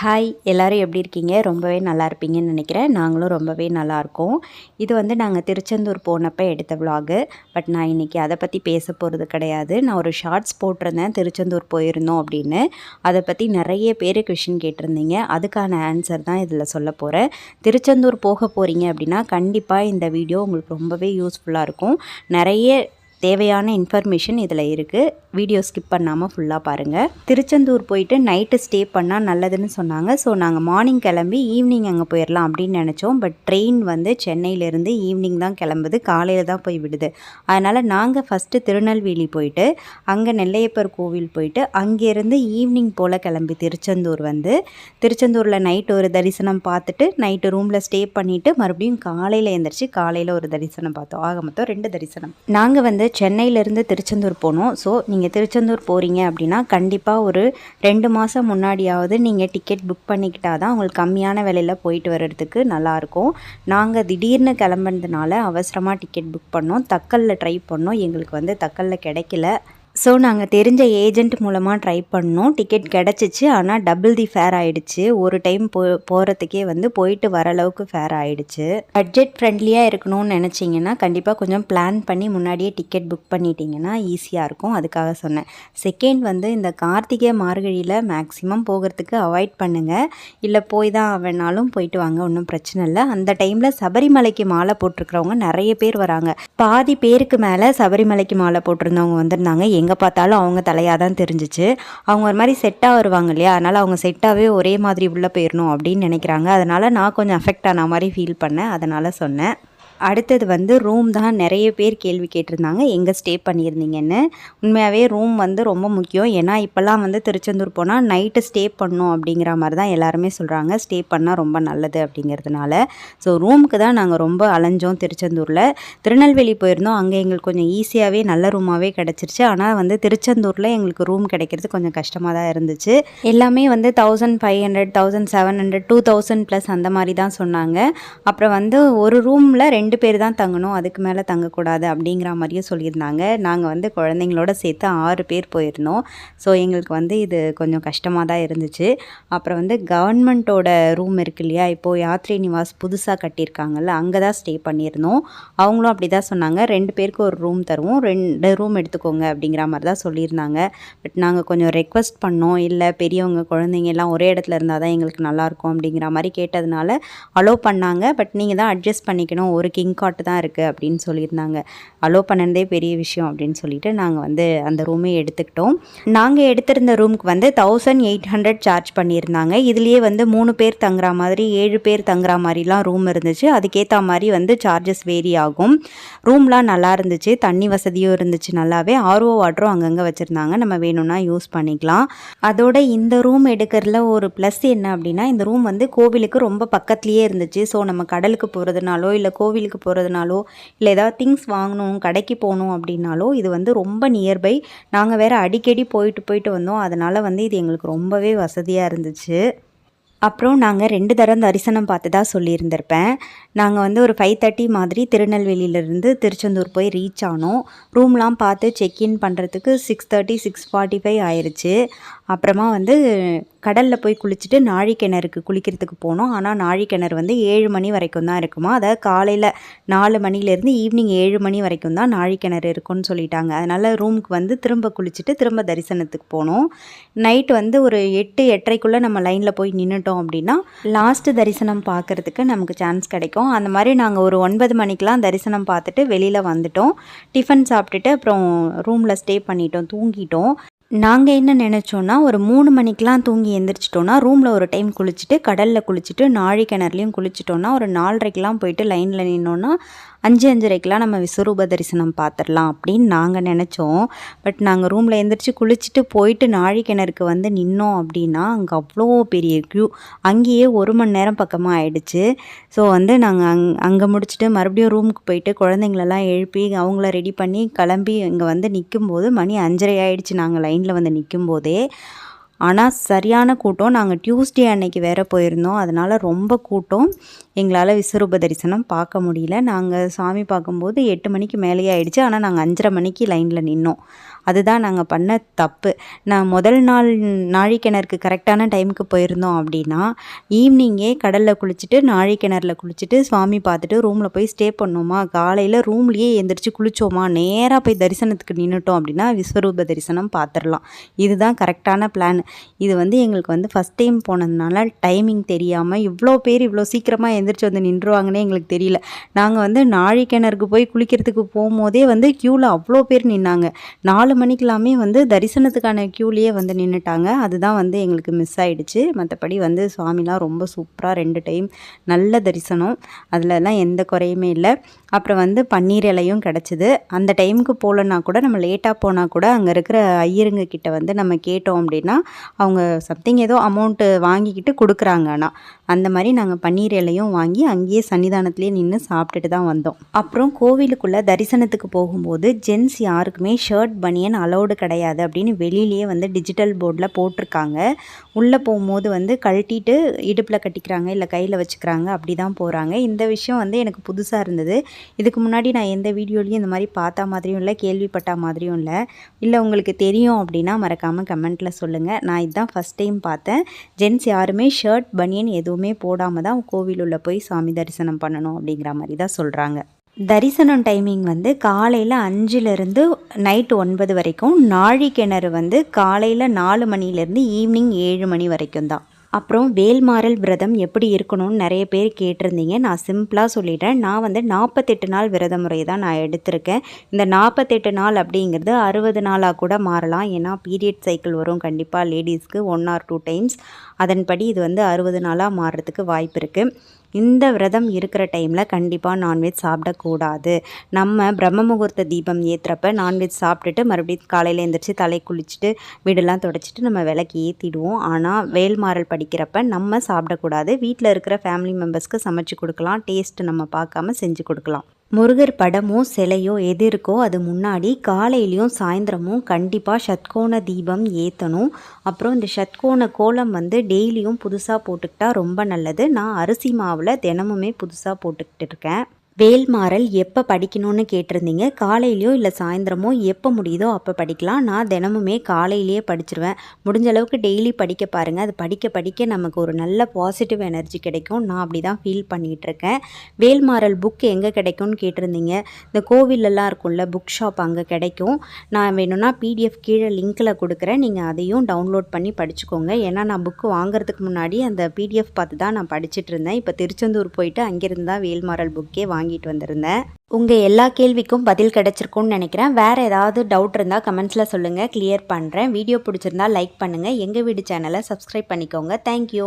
Hi எல்லோரும் எப்படி இருக்கீங்க? ரொம்பவே நல்லா இருப்பீங்கன்னு நினைக்கிறேன். நாங்களும் ரொம்பவே நல்லா இருக்கோம். இது வந்து நாங்கள் திருச்செந்தூர் போனப்போ எடுத்த விலாகு பட் நான் இன்றைக்கி அதை பற்றி பேச போகிறது கிடையாது. நான் ஒரு ஷார்ட்ஸ் போட்டிருந்தேன். திருச்செந்தூர் போயிருந்தோம் அப்படின்னு. அதை பற்றி நிறைய பேர் கொஷின் கேட்டிருந்தீங்க. அதுக்கான ஆன்சர் தான் இதில் சொல்ல போகிறேன் திருச்செந்தூர் போக போகிறீங்க அப்படின்னா கண்டிப்பாக இந்த வீடியோ உங்களுக்கு ரொம்பவே யூஸ்ஃபுல்லாக இருக்கும். நிறைய தேவையான இன்ஃபர்மேஷன் இதில் இருக்குது வீடியோ ஸ்கிப் பண்ணாமல் ஃபுல்லாக பாருங்கள் திருச்செந்தூர் போயிட்டு நைட்டு ஸ்டே பண்ணால் நல்லதுன்னு சொன்னாங்க. ஸோ நாங்கள் மார்னிங் கிளம்பி ஈவினிங் அங்கே போயிடலாம் அப்படின்னு நினச்சோம். பட் ட்ரெயின் வந்து சென்னையிலேருந்து ஈவினிங் தான் கிளம்புது. காலையில் தான் போய் விடுது. அதனால் நாங்கள் ஃபஸ்ட்டு திருநெல்வேலி போயிட்டு அங்கே நெல்லையப்பர் கோவில் போயிட்டு அங்கேருந்து ஈவினிங் போல் கிளம்பி திருச்செந்தூர் வந்து திருச்செந்தூரில் நைட்டு ஒரு தரிசனம் பார்த்துட்டு நைட்டு ரூமில் ஸ்டே பண்ணிவிட்டு மறுபடியும் காலையில் எழுந்திரிச்சு காலையில் ஒரு தரிசனம் பார்த்தோம். ஆக மொத்தம் ரெண்டு தரிசனம். நாங்கள் வந்து சென்னையிலேருந்து திருச்செந்தூர் போகணும். ஸோ நீங்கள் திருச்செந்தூர் போகிறீங்க அப்படின்னா கண்டிப்பாக ஒரு ரெண்டு மாதம் முன்னாடியாவது நீங்கள் டிக்கெட் புக் பண்ணிக்கிட்டால் தான் உங்களுக்கு கம்மியான விலையில் போயிட்டு வர்றதுக்கு நல்லாயிருக்கும் நாங்கள் திடீர்னு கிளம்புனதுனால அவசரமாக டிக்கெட் புக் பண்ணோம். தக்கலில் ட்ரை பண்ணோம். எங்களுக்கு வந்து தக்கலில் கிடைக்கல. ஸோ நாங்கள் தெரிஞ்ச ஏஜெண்ட் மூலமாக ட்ரை பண்ணோம். டிக்கெட் கிடச்சிச்சு. ஆனால் டபுள் தி ஃபேர் ஆகிடுச்சு ஒரு டைம் போ போகிறதுக்கே வந்து போயிட்டு வர அளவுக்கு ஃபேர் ஆகிடுச்சு பட்ஜெட் ஃப்ரெண்ட்லியாக இருக்கணும்னு நினச்சிங்கன்னா கண்டிப்பாக கொஞ்சம் பிளான் பண்ணி முன்னாடியே டிக்கெட் புக் பண்ணிட்டீங்கன்னா ஈஸியாக இருக்கும். அதுக்காக சொன்னேன். செகண்ட் வந்து இந்த கார்த்திகை மார்கழியில் மேக்ஸிமம் போகிறதுக்கு அவாய்ட் பண்ணுங்கள் இல்லை போய் தான் வேணாலும் போயிட்டு வாங்க. ஒன்றும் பிரச்சனை இல்லை. அந்த டைமில் சபரிமலைக்கு மாலை போட்டிருக்கிறவங்க நிறைய பேர் வராங்க. பாதி பேருக்கு மேலே சபரிமலைக்கு மாலை போட்டிருந்தவங்க வந்திருந்தாங்க. எங்கள் எங்கே பார்த்தாலும் அவங்க தலையாக தான் தெரிஞ்சிச்சு. அவங்க ஒரு மாதிரி செட்டாக வருவாங்க இல்லையா? அதனால் அவங்க செட்டாகவே ஒரே மாதிரி உள்ளே போயிடணும் அப்படின்னு நினைக்கிறாங்க. அதனால் நான் கொஞ்சம் அஃபெக்ட் ஆன மாதிரி ஃபீல் பண்ணேன். அதனால் சொன்னேன். அடுத்தது வந்து ரூம் தான் நிறைய பேர் கேள்வி கேட்டிருந்தாங்க. எங்கே ஸ்டே பண்ணியிருந்தீங்கன்னு. உண்மையாகவே ரூம் வந்து ரொம்ப முக்கியம். ஏன்னா இப்போல்லாம் வந்து திருச்செந்தூர் போனால் நைட்டு ஸ்டே பண்ணோம் அப்படிங்கிற மாதிரி தான் எல்லாருமே சொல்கிறாங்க ஸ்டே பண்ணால் ரொம்ப நல்லது அப்படிங்கிறதுனால. ஸோ ரூமுக்கு தான் நாங்கள் ரொம்ப அலைஞ்சோம் திருச்செந்தூரில். திருநெல்வேலி போயிருந்தோம். அங்கே எங்களுக்கு கொஞ்சம் ஈஸியாகவே நல்ல ரூமாகவே கிடச்சிருச்சு. ஆனால் வந்து திருச்செந்தூரில் எங்களுக்கு ரூம் கிடைக்கிறது கொஞ்சம் கஷ்டமாக தான் இருந்துச்சு. எல்லாமே வந்து thousand five hundred thousand seven hundred two thousand plus அந்த மாதிரி தான் சொன்னாங்க. அப்புறம் வந்து ஒரு ரூமில் ரெண்டு ரெண்டு பேர் தான் தங்கணும் அதுக்கு மேலே தங்கக்கூடாது அப்படிங்கிற மாதிரியும் சொல்லியிருந்தாங்க. நாங்கள் வந்து குழந்தைங்களோட சேர்த்து ஆறு பேர் போயிருந்தோம். ஸோ எங்களுக்கு வந்து இது கொஞ்சம் கஷ்டமாக தான் இருந்துச்சு. அப்புறம் வந்து கவர்மெண்ட்டோட ரூம் இருக்கு இல்லையா? இப்போது யாத்ரி நிவாஸ் புதுசாக கட்டியிருக்காங்கல்ல அங்கே தான் ஸ்டே பண்ணியிருந்தோம். அவங்களும் அப்படி தான் சொன்னாங்க. ரெண்டு பேருக்கு ஒரு ரூம் தருவோம். ரெண்டு ரூம் எடுத்துக்கோங்க அப்படிங்கிற மாதிரி தான் சொல்லியிருந்தாங்க. பட் நாங்கள் கொஞ்சம் ரெக்வஸ்ட் பண்ணோம். இல்லை பெரியவங்க குழந்தைங்க எல்லாம் ஒரே இடத்துல இருந்தால் தான் எங்களுக்கு நல்லாயிருக்கும் அப்படிங்கிற மாதிரி கேட்டதுனால அலோவ் பண்ணாங்க. பட் நீங்கள் தான் அட்ஜஸ்ட் பண்ணிக்கணும். ஒரு கிங் காட்டு தான் இருக்குது அப்படின்னு சொல்லியிருந்தாங்க. அலோ பண்ணதே பெரிய விஷயம் அப்படின்னு சொல்லிட்டு நாங்கள் வந்து அந்த ரூமே எடுத்துக்கிட்டோம். நாங்கள் எடுத்திருந்த ரூமுக்கு வந்து தௌசண்ட் எயிட் ஹண்ட்ரட் சார்ஜ் பண்ணியிருந்தாங்க. இதுலேயே வந்து மூணு பேர் தங்குற மாதிரி ஏழு பேர் தங்குற மாதிரிலாம் ரூம் இருந்துச்சு. அதுக்கேற்ற மாதிரி வந்து சார்ஜஸ் வேரி ஆகும். ரூம்லாம் நல்லா இருந்துச்சு. தண்ணி வசதியும் இருந்துச்சு நல்லாவே. ஆர்ஓ வாட்டரும் அங்கங்கே வச்சுருந்தாங்க. நம்ம வேணும்னா யூஸ் பண்ணிக்கலாம். அதோட இந்த ரூம் எடுக்கிறதுல ஒரு ப்ளஸ் என்ன அப்படின்னா இந்த ரூம் வந்து கோவிலுக்கு ரொம்ப பக்கத்துலேயே இருந்துச்சு. ஸோ நம்ம கடலுக்கு போகிறதுனாலோ இல்லை கோவிலுக்கு கோயிலுக்கு போகிறதுனாலோ இல்லை ஏதாவது திங்ஸ் வாங்கணும் கடைக்கு போகணும் அப்படின்னாலோ இது வந்து ரொம்ப நியர்பை நாங்கள் வேறு அடிக்கடி போயிட்டு போயிட்டு வந்தோம். அதனால் வந்து இது எங்களுக்கு ரொம்பவே வசதியாக இருந்துச்சு. அப்புறம் நாங்கள் ரெண்டு தரம் தரிசனம் பார்த்து தான் சொல்லியிருந்திருப்பேன். நாங்கள் வந்து ஒரு ஃபைவ் தேர்ட்டி மாதிரி திருநெல்வேலியிலேருந்து திருச்செந்தூர் போய் ரீச் ஆனோம். ரூம்லாம் பார்த்து செக்இன் பண்ணுறதுக்கு six thirty six forty five ஆயிடுச்சு அப்புறமா வந்து கடலில் போய் குளிச்சுட்டு நாழி கிணறுக்கு குளிக்கிறதுக்கு போனோம். ஆனால் நாழி கிணறு வந்து ஏழு மணி வரைக்கும் தான் இருக்குமா? அதாவது காலையில் நாலு மணிலேருந்து ஈவினிங் ஏழு மணி வரைக்கும் தான் நாழி கிணறு இருக்கும்னு சொல்லிட்டாங்க. அதனால் ரூமுக்கு வந்து திரும்ப குளிச்சுட்டு திரும்ப தரிசனத்துக்கு போனோம். நைட்டு வந்து ஒரு எட்டு எட்டரைக்குள்ளே நம்ம லைனில் போய் நின்றுட்டோம் அப்படின்னா லாஸ்ட்டு தரிசனம் பார்க்குறதுக்கு நமக்கு சான்ஸ் கிடைக்கும். அந்த மாதிரி நாங்கள் ஒரு ஒன்பது மணிக்கெலாம் தரிசனம் பார்த்துட்டு வெளியில் வந்துட்டோம். டிஃபன் சாப்பிட்டுட்டு அப்புறம் ரூமில் ஸ்டே பண்ணிட்டோம் தூங்கிட்டோம். நாங்கள் என்ன நினச்சோன்னா ஒரு மூணு மணிக்கெலாம் தூங்கி எந்திரிச்சிட்டோன்னா ரூமில் ஒரு டைம் குளிச்சுட்டு கடலில் குளிச்சுட்டு நாழி கிணறுலையும் குளிச்சிட்டோன்னா ஒரு நாலரைக்கெலாம் போயிட்டு லைனில் நின்னோன்னா அஞ்சு அஞ்சரைக்கெலாம் நம்ம விஸ்வரூப தரிசனம் பார்த்துடலாம் அப்படின்னு நாங்கள் நினச்சோம். பட் நாங்கள் ரூமில் எழுந்திரிச்சு குளிச்சுட்டு போயிட்டு நாழி கிணறுக்கு வந்து நின்னோம் அப்படின்னா அங்கே அவ்வளோ பெரிய க்யூ அங்கேயே ஒரு மணி நேரம் பக்கமாக ஆயிடுச்சு. ஸோ வந்து நாங்கள் அங் அங்கே முடிச்சுட்டு மறுபடியும் ரூமுக்கு போயிட்டு குழந்தைங்களெல்லாம் எழுப்பி அவங்கள ரெடி பண்ணி கிளம்பி இங்கே வந்து நிற்கும்போது மணி அஞ்சரை ஆயிடுச்சு நாங்கள் லைனில் வந்து நிற்கும் போதே ஆனால் சரியான கூட்டம். நாங்கள் டியூஸ்டே அன்னைக்கு வேறு போயிருந்தோம். அதனால் ரொம்ப கூட்டம். எங்களால் விஸ்வரூப தரிசனம் பார்க்க முடியல. நாங்கள் சாமி பார்க்கும்போது எட்டு மணிக்கு மேலேயே ஆயிடுச்சு. ஆனால் நாங்கள் அஞ்சரை மணிக்கு லைனில் நின்னோம். அதுதான் நாங்கள் பண்ண தப்பு. நான் முதல் நாள் நாழிக்கிணறுக்கு கரெக்டான டைமுக்கு போயிருந்தோம் அப்படின்னா ஈவினிங்கே கடலில் குளிச்சுட்டு நாழிக்கிணறுல குளிச்சுட்டு சுவாமி பார்த்துட்டு ரூமில் போய் ஸ்டே பண்ணோமா? காலையில் ரூம்லேயே எந்திரிச்சு குளித்தோமா நேராக போய் தரிசனத்துக்கு நின்றுட்டோம் அப்படின்னா விஸ்வரூப தரிசனம் பார்த்துடலாம். இதுதான் கரெக்டான பிளான் இது வந்து எங்களுக்கு வந்து ஃபஸ்ட் டைம் போனதுனால டைமிங் தெரியாமல் இவ்வளோ பேர் இவ்வளோ சீக்கிரமாக எந்திரிச்சு வந்து நின்றுவாங்கன்னே எங்களுக்கு தெரியல. நாங்கள் வந்து நாழிக்கிணறுக்கு போய் குளிக்கிறதுக்கு போகும்போதே வந்து க்யூவில் அவ்வளோ பேர் நின்னாங்க. நாலு மணிக்கெல்லாமே வந்து தரிசனத்துக்கான க்யூலேயே வந்து நின்றுட்டாங்க அதுதான் வந்து எங்களுக்கு மிஸ் ஆகிடுச்சு மற்றபடி வந்து சுவாமிலாம் ரொம்ப சூப்பராக ரெண்டு டைம் நல்ல தரிசனம். அதுலலாம் எந்த குறையுமே இல்லை. அப்புறம் வந்து பன்னீர் இலையும் கிடச்சிது. அந்த டைமுக்கு போகலன்னா கூட நம்ம லேட்டாக போனால் கூட அங்கே இருக்கிற ஐயருங்க கிட்ட வந்து நம்ம கேட்டோம் அப்படின்னா அவங்க சம்திங் ஏதோ அமௌண்ட்டு வாங்கிக்கிட்டு கொடுக்குறாங்க ஆனால் அந்த மாதிரி நாங்கள் பன்னீர் இலையும் வாங்கி அங்கேயே சன்னிதானத்துலேயே நின்று சாப்பிட்டுட்டு தான் வந்தோம். அப்புறம் கோவிலுக்குள்ளே தரிசனத்துக்கு போகும்போது ஜென்ஸ் யாருக்குமே ஷர்ட் பனியன் அலௌடு கிடையாது அப்படின்னு வெளியிலேயே வந்து டிஜிட்டல் போர்டில் போட்டிருக்காங்க. உள்ளே போகும்போது வந்து கழட்டிட்டு இடுப்பில் கட்டிக்கிறாங்க இல்லை கையில் வச்சுக்கிறாங்க அப்படி தான் போகிறாங்க இந்த விஷயம் வந்து எனக்கு புதுசாக இருந்தது. இதுக்கு முன்னாடி நான் எந்த வீடியோலையும் இந்த மாதிரி பார்த்தா மாதிரியும் இல்லை கேள்விப்பட்ட மாதிரியும் இல்லை. இல்லை உங்களுக்கு தெரியும் அப்படின்னா மறக்காமல் கமெண்ட்டில் சொல்லுங்கள் நான் இதுதான் ஃபஸ்ட் டைம் பார்த்தேன். ஜென்ஸ் யாருமே ஷர்ட் பனியன் எதுவுமே போடாமல் தான் கோவில் உள்ளே போய் சாமி தரிசனம் பண்ணணும் அப்படிங்கிற மாதிரி தான் சொல்கிறாங்க தரிசனம் டைமிங் வந்து காலையில் அஞ்சுலேருந்து நைட்டு ஒன்பது வரைக்கும் நாழி கிணறு வந்து காலையில் நாலு மணிலேருந்து ஈவினிங் ஏழு மணி வரைக்கும் தான். அப்புறம் வேல்மாறல் விரதம் எப்படி இருக்கணும்னு நிறைய பேர் கேட்டிருந்தீங்க. நான் சிம்பிளாக சொல்லிட்டேன். நான் வந்து நாற்பத்தெட்டு நாள் விரத முறை தான் நான் எடுத்திருக்கேன். இந்த நாற்பத்தெட்டு நாள் அப்படிங்கிறது அறுபது நாளாக கூட மாறலாம். ஏன்னா பீரியட் சைக்கிள் வரும் கண்டிப்பாக லேடிஸ்க்கு ஒன் ஆர் டூ டைம்ஸ் அதன்படி இது வந்து அறுபது நாளாக மாறுறதுக்கு வாய்ப்பு இருக்குது இந்த விரதம் இருக்கிற டைமில் கண்டிப்பாக நான்வெஜ் சாப்பிடக்கூடாது. நம்ம பிரம்ம முகூர்த்த தீபம் ஏற்றுறப்ப நான்வெஜ் சாப்பிட்டுட்டு மறுபடியும் காலையில் எழுந்திரிச்சு தலை குளிச்சுட்டு வீடெல்லாம் தொடச்சிட்டு நம்ம விளக்கு ஏற்றிடுவோம் ஆனால் வேல்மாறல் படிக்கிறப்ப நம்ம சாப்பிடக்கூடாது. வீட்டில் இருக்கிற ஃபேமிலி மெம்பர்ஸ்க்கு சமைச்சு கொடுக்கலாம். டேஸ்ட்டு நம்ம பார்க்காம செஞ்சு கொடுக்கலாம். முருகர் படமோ சிலையோ எது இருக்கோ அது முன்னாடி காலையிலையும் சாயந்தரமும் கண்டிப்பாக சத்கோண தீபம் ஏற்றணும் அப்புறம் இந்த சத்கோண கோலம் வந்து டெய்லியும் புதுசாக போட்டுக்கிட்டா ரொம்ப நல்லது. நான் அரிசி மாவில் தினமுமே புதுசாக போட்டுக்கிட்டு இருக்கேன். வேல்மாறல் எப்போ படிக்கணும்னு கேட்டிருந்தீங்க? காலையிலையோ இல்லை சாயந்தரமோ எப்போ முடியுதோ அப்போ படிக்கலாம். நான் தினமுமே காலையிலேயே படிச்சிருவேன். முடிஞ்ச அளவுக்கு டெய்லி படிக்க பாருங்கள் அது படிக்க படிக்க நமக்கு ஒரு நல்ல பாசிட்டிவ் எனர்ஜி கிடைக்கும். நான் அப்படி தான் ஃபீல் பண்ணிகிட்ருக்கேன் வேல்மாறல் புக் எங்கே கிடைக்கும்னு கேட்டிருந்தீங்க? இந்த கோவிலெல்லாம் இருக்கும்ல புக் ஷாப் அங்கே கிடைக்கும். நான் வேணும்னா பிடிஎஃப் கீழே லிங்க்கில் கொடுக்குறேன். நீங்கள் அதையும் டவுன்லோட் பண்ணி படிச்சுக்கோங்க. ஏன்னா நான் புக்கு வாங்குறதுக்கு முன்னாடி அந்த பிடிஎஃப் பார்த்து தான் நான் படிச்சுட்டு இருந்தேன் இப்போ திருச்செந்தூர் போயிட்டு அங்கேருந்து தான் வேல்மாறல் புக்கே வாங்கி வாங்கிட்டு வந்திருந்தேன். உங்கள் எல்லா கேள்விக்கும் பதில் கிடச்சிருக்கும்னு நினைக்கிறேன். வேறு ஏதாவது டவுட் இருந்தால் கமெண்ட்ஸில் சொல்லுங்கள் கிளியர் பண்ணுறேன் வீடியோ பிடிச்சிருந்தா லைக் பண்ணுங்கள் எங்கள் வீடு சேனலை சப்ஸ்கிரைப் பண்ணிக்கோங்க. தேங்க்யூ